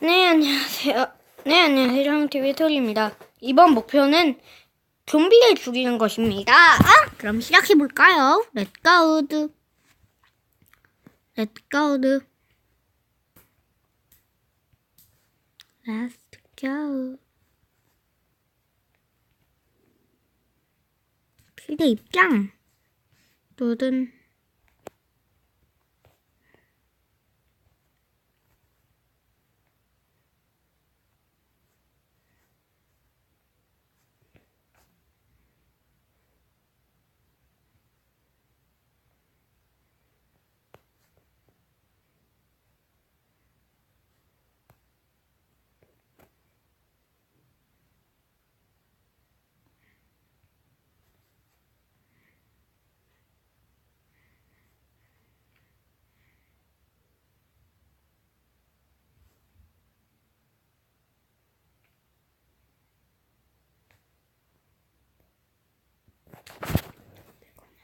네, 안녕하세요. 네, 안녕하세요. 형TV 토리입니다. 이번 목표는 좀비를 죽이는 것입니다. 아, 그럼 시작해볼까요? 렛가우드. 렛가우드. Let's. 필드 입장. 또든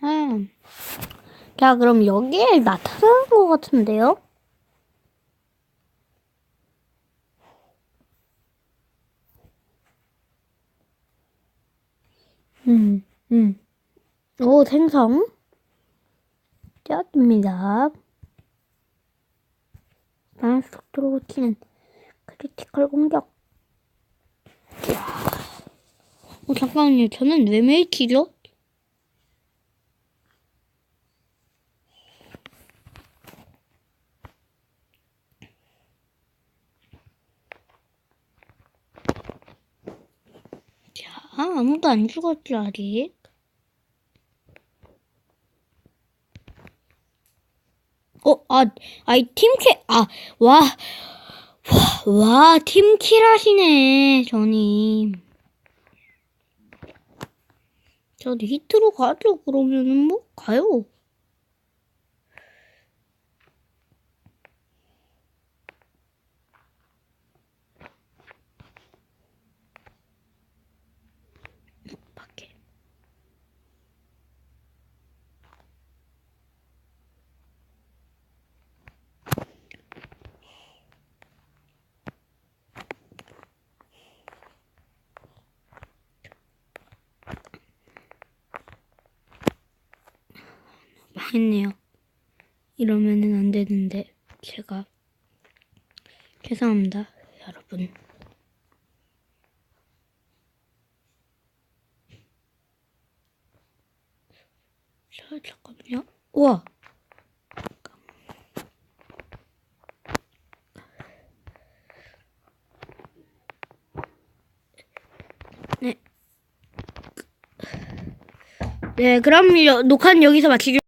음. 자, 그럼 여기에 나타나는 것 같은데요? 음, 음. 오, 생성. 떴습니다. 나는 속도로 튀는 크리티컬 공격. 어, 잠깐만요. 저는 왜 튀죠? 자, 아무도 안 죽었죠, 아직. 어, 아, 아이, 팀킬, 아, 와, 와, 와, 팀킬 하시네, 저님. 저도 히트로 가죠, 그러면은 뭐, 가요. 했네요. 이러면은 안 되는데, 제가. 죄송합니다, 여러분. 자, 잠깐만요. 우와! 네. 네, 그럼 여- 녹화는 여기서 마치죠.